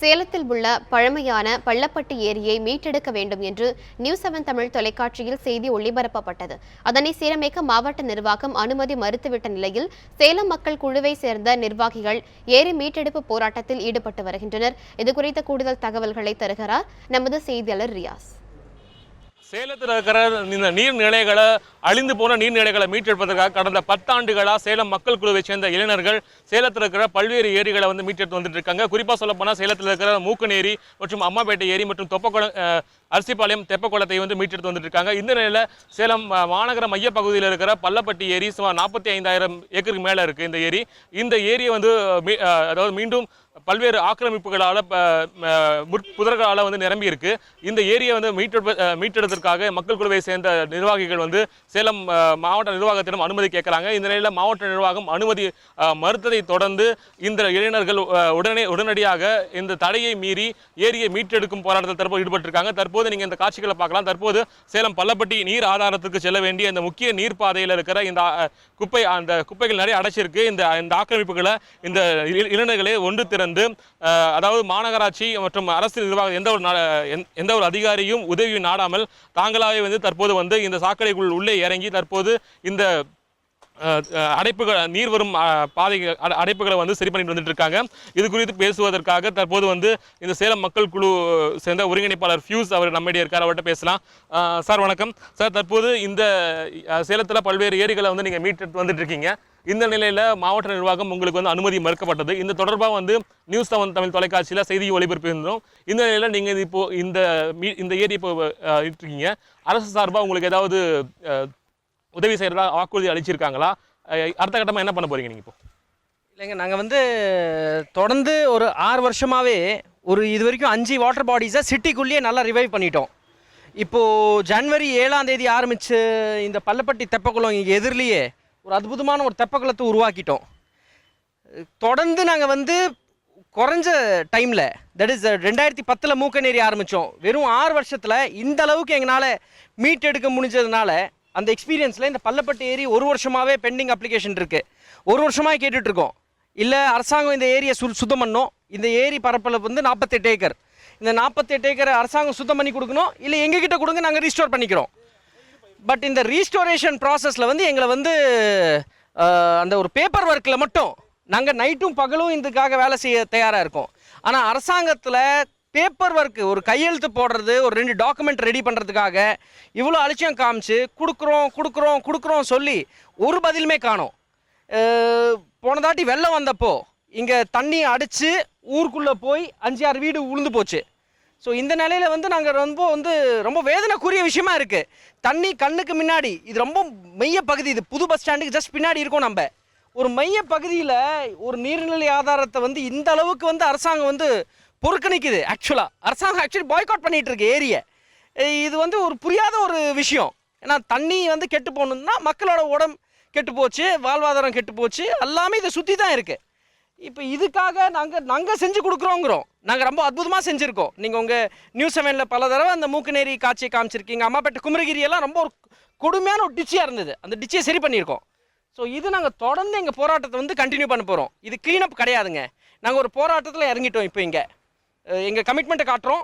சேலத்தில் உள்ள பழமையான பள்ளப்பட்டு ஏரியை மீட்டெடுக்க வேண்டும் என்று நியூ செவன் தமிழ் தொலைக்காட்சியில் செய்தி ஒளிபரப்பப்பட்டது. அதனை சீரமைக்க மாவட்ட நிர்வாகம் அனுமதி மறுத்துவிட்ட நிலையில் சேலம் மக்கள் குழுவை சேர்ந்த நிர்வாகிகள் ஏரி மீட்டெடுப்பு போராட்டத்தில் ஈடுபட்டு வருகின்றனர். இதுகுறித்த கூடுதல் தகவல்களை தருகிறார் நமது செய்தியாளர் ரியாஸ். சேலத்தில் இருக்கிற இந்த நீர்நிலைகளை அழிந்து போன நீர்நிலைகளை மீட்டெடுப்பதற்காக கடந்த பத்தாண்டுகளாக சேலம் மக்கள் குழுவை சேர்ந்த இளைஞர்கள் சேலத்தில் இருக்கிற பல்வேறு ஏரிகளை வந்து மீட்டெடுத்து வந்துட்டு இருக்காங்க. குறிப்பாக சொல்லப்போனால் சேலத்தில் இருக்கிற மூக்கன் ஏரி மற்றும் அம்மாப்பேட்டை ஏரி மற்றும் தொப்பக்குளம் அரிசிப்பாளையம் தெப்பக்குளத்தை வந்து மீட்டெடுத்து வந்துட்டு இருக்காங்க. இந்த நிலையில் சேலம் மாநகர மைய பகுதியில் இருக்கிற பள்ளப்பட்டி ஏரி சுமார் நாற்பத்தி ஐந்தாயிரம் ஏக்கருக்கு மேலே இருக்குது இந்த ஏரி. இந்த ஏரியை வந்து மீ- அதாவது மீண்டும் பல்வேறு ஆக்கிரமிப்புகளால் புதர்களால் வந்து நிரம்பி இருக்கு. இந்த ஏரியை வந்து மீட்டெடு அஹ், மீட்டெடுப்பதற்காக மக்கள் குழுவை சேர்ந்த நிர்வாகிகள் வந்து சேலம் மாவட்ட நிர்வாகத்திடம் அனுமதி கேட்குறாங்க. இந்த நிலையில் மாவட்ட நிர்வாகம் அனுமதி மறுத்ததை தொடர்ந்து இந்த இளைஞர்கள் உடனே உடனடியாக இந்த தடையை மீறி ஏரியை மீட்டெடுக்கும் போராட்டத்தில் தற்போது ஈடுபட்டிருக்காங்க. தற்போது நீங்கள் இந்த காட்சிகளை பார்க்கலாம். தற்போது சேலம் பள்ளப்பட்டி நீர் ஆதாரத்துக்கு செல்ல வேண்டிய இந்த முக்கிய நீர் பாதையில் இருக்கிற இந்த குப்பை அந்த குப்பைகள் நிறைய அடைச்சிருக்கு. இந்த இந்த ஆக்கிரமிப்புகளை இந்த இளைஞர்களே ஒன்று திறந்து வந்து அதாவது மாநகராட்சி மற்றும் அரசு நிர்வாகம் எந்த ஒரு எந்த- ஒரு அதிகாரியும் உதவி நாடாமல் தாங்களாகவே வந்து தற்போது வந்து இந்த சாக்கடைக்குள் உள்ளே இறங்கி தற்போது இந்த அடைப்புகள் நீர் வரும் பாதைகள் அடை- அடைப்புகளை வந்து சரி பண்ணிட்டு வந்துட்டு இருக்காங்க. இது குறித்து பேசுவதற்காக தற்போது வந்து இந்த சேலம் மக்கள் குழு சேர்ந்த ஒருங்கிணைப்பாளர் ஃபியூஸ் அவர் நம்மிடையே இருக்கார். அவர்கிட்ட பேசலாம். சார் வணக்கம். சார் தற்போது இந்த சேலத்தில் பல்வேறு ஏரிகளை வந்து நீங்கள் மீட்டு வந்துட்டு இருக்கீங்க. இந்த நிலையில் மாவட்ட நிர்வாகம் உங்களுக்கு வந்து அனுமதி மறுக்கப்பட்டது. இந்த தொடர்பாக வந்து நியூஸ் செவன் தமிழ் தொலைக்காட்சியில் செய்தி ஒளிபரப்பு இருந்தோம். இந்த நிலையில் நீங்கள் இது இப்போ இந்த மீ- இந்த ஏரி இப்போ இருக்கீங்க அரசு சார்பாக உங்களுக்கு ஏதாவது உதவி செய்கிறதா வாக்குறுதி அளிச்சிருக்காங்களா? அடுத்த கட்டமாக என்ன பண்ண போகிறீங்க நீங்கள் இப்போ? இல்லைங்க நாங்கள் வந்து தொடர்ந்து ஒரு ஆறு வருஷமாகவே ஒரு இது வரைக்கும் அஞ்சு வாட்டர் பாடிஸை சிட்டிக்குள்ளேயே நல்லா ரிவைவ் பண்ணிட்டோம். இப்போது ஜனவரி ஏழாம் தேதி ஆரம்பித்து இந்த பள்ளப்பட்டி தெப்பக்குளம் இங்கே எதிரிலேயே ஒரு அற்புதமான ஒரு தெப்பக்குளத்தை உருவாக்கிட்டோம். தொடர்ந்து நாங்கள் வந்து குறைஞ்ச டைமில் தட் இஸ் ரெண்டாயிரத்தி பத்தில் மூக்கநேரி ஆரம்பித்தோம் வெறும் ஆறு வருஷத்தில் இந்த அளவுக்கு எங்களால் மீட் எடுக்க முடிஞ்சதுனால அந்த எக்ஸ்பீரியன்ஸில் இந்த பள்ளப்பட்டு ஏரி ஒரு வருஷமாகவே பெண்டிங் அப்ளிகேஷன் இருக்குது ஒரு வருஷமாக கேட்டுட்ருக்கோம். இல்லை அரசாங்கம் இந்த ஏரியை சு சுத்தம் பண்ணணும் இந்த ஏரி பரப்பளவு வந்து நாற்பத்தெட்டு ஏக்கர். இந்த நாற்பத்தெட்டு ஏக்கரை அரசாங்கம் சுத்தம் பண்ணி கொடுக்கணும். இல்லை எங்ககிட்ட கொடுங்க நாங்கள் ரீஸ்டோர் பண்ணிக்கிறோம். பட் இந்த ரீஸ்டோரேஷன் ப்ராசஸில் வந்து எங்களை வந்து அந்த ஒரு பேப்பர் ஒர்க்கில் மட்டும் நாங்கள் நைட்டும் பகலும் இதுக்காக வேலை செய்ய தயாராக இருக்கோம். ஆனால் அரசாங்கத்தில் பேப்பர் ஒர்க்கு ஒரு கையெழுத்து போடுறது ஒரு ரெண்டு டாக்குமெண்ட் ரெடி பண்ணுறதுக்காக இவ்வளோ அலட்சியம் காமிச்சு கொடுக்குறோம் கொடுக்குறோம் கொடுக்குறோம் சொல்லி ஒரு பதிலுமே காணோம். போனதாட்டி வெள்ளம் வந்தப்போ இங்கே தண்ணி அடித்து ஊருக்குள்ளே போய் அஞ்சு ஆறு வீடு உளுந்து போச்சு. ஸோ இந்த நிலையில் வந்து நாங்கள் ரொம்ப வந்து ரொம்ப வேதனைக்குரிய விஷயமா இருக்குது தண்ணி கண்ணுக்கு முன்னாடி இது ரொம்ப மைய பகுதி இது புது பஸ் ஸ்டாண்டுக்கு ஜஸ்ட் பின்னாடி இருக்கோம் நம்ம. ஒரு மைய பகுதியில் ஒரு நீர்நிலை ஆதாரத்தை வந்து இந்த அளவுக்கு வந்து அரசாங்கம் வந்து பொறுக்கணிக்குது ஆக்சுவலாக அரசாங்கம் ஆக்சுவலி பாய்காட் பண்ணிகிட்டு இருக்கு ஏரியை. இது வந்து ஒரு புரியாத ஒரு விஷயம். ஏன்னா தண்ணி வந்து கெட்டு போகணுன்னா மக்களோட உடம்பு கெட்டு போச்சு வாழ்வாதாரம் கெட்டு போச்சு எல்லாமே இதை சுற்றி தான் இருக்குது இப்போ இதுக்காக நாங்கள் நாங்கள் செஞ்சு கொடுக்குறோங்கிறோம். நாங்கள் ரொம்ப அற்புதமாக செஞ்சுருக்கோம். நீங்கள் உங்கள் நியூஸ் செவனில் பல தடவை அந்த மூக்குநேரி காட்சியை காமிச்சிருக்கீங்க. அம்மாப்பேட்டை குமரகிரி எல்லாம் ரொம்ப ஒரு கொடுமையான ஒரு டிச்சியாக இருந்தது. அந்த டிச்சியை சரி பண்ணியிருக்கோம். ஸோ இது நாங்கள் தொடர்ந்து எங்கள் போராட்டத்தை வந்து கண்டினியூ பண்ண போகிறோம் இது க்ளீனப் கிடையாதுங்க. நாங்கள் ஒரு போராட்டத்தில் இறங்கிட்டோம் இப்போ இங்கே. எங்கள் கமிட்மெண்ட்டை காட்டுறோம்.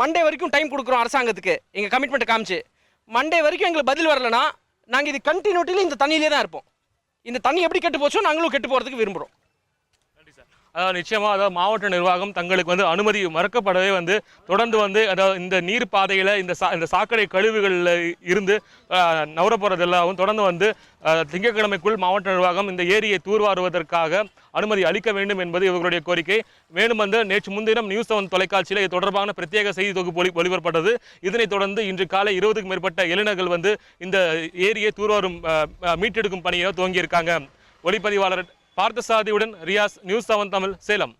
மண்டே வரைக்கும் டைம் கொடுக்குறோம் அரசாங்கத்துக்கு. எங்கள் கமிட்மெண்ட்டை காமிச்சு. மண்டே வரைக்கும் எங்களுக்கு பதில் வரலனா நாங்கள் இது கண்டினியூட்டியில் இந்த தண்ணியிலே தான் இருப்போம். இந்த தண்ணி எப்படி கெட்டு போச்சோ நாங்களும் கெட்டு போகிறதுக்கு விரும்புகிறோம் அதாவது நிச்சயமாக அதாவது மாவட்ட நிர்வாகம் தங்களுக்கு வந்து அனுமதி மறுக்கப்படவே வந்து தொடர்ந்து வந்து அதாவது இந்த நீர் பாதையில் இந்த சா இந்த சாக்கடை கழிவுகளில் இருந்து நவரப்போகிறதெல்லாம் தொடர்ந்து வந்து திங்கட்கிழமைக்குள் மாவட்ட நிர்வாகம் இந்த ஏரியை தூர்வாருவதற்காக அனுமதி அளிக்க வேண்டும் என்பது இவர்களுடைய கோரிக்கை. மேலும் வந்து நேற்று முன்தினம் நியூஸ் செவன் தொலைக்காட்சியில் இது தொடர்பான பிரத்யேக செய்தி தொகுப்பு ஒளி ஒளிபரப்பட்டது. இதனைத் தொடர்ந்து இன்று காலை இருபதுக்கும் மேற்பட்ட இளைஞர்கள் வந்து இந்த ஏரியை தூர்வாரும் மீட்டெடுக்கும் பணியை துவங்கியிருக்காங்க. ஒளிப்பதிவாளர் பார்த்தசாதியுடன் ரியாஸ் நியூஸ் செவன் தமிழ் சேலம்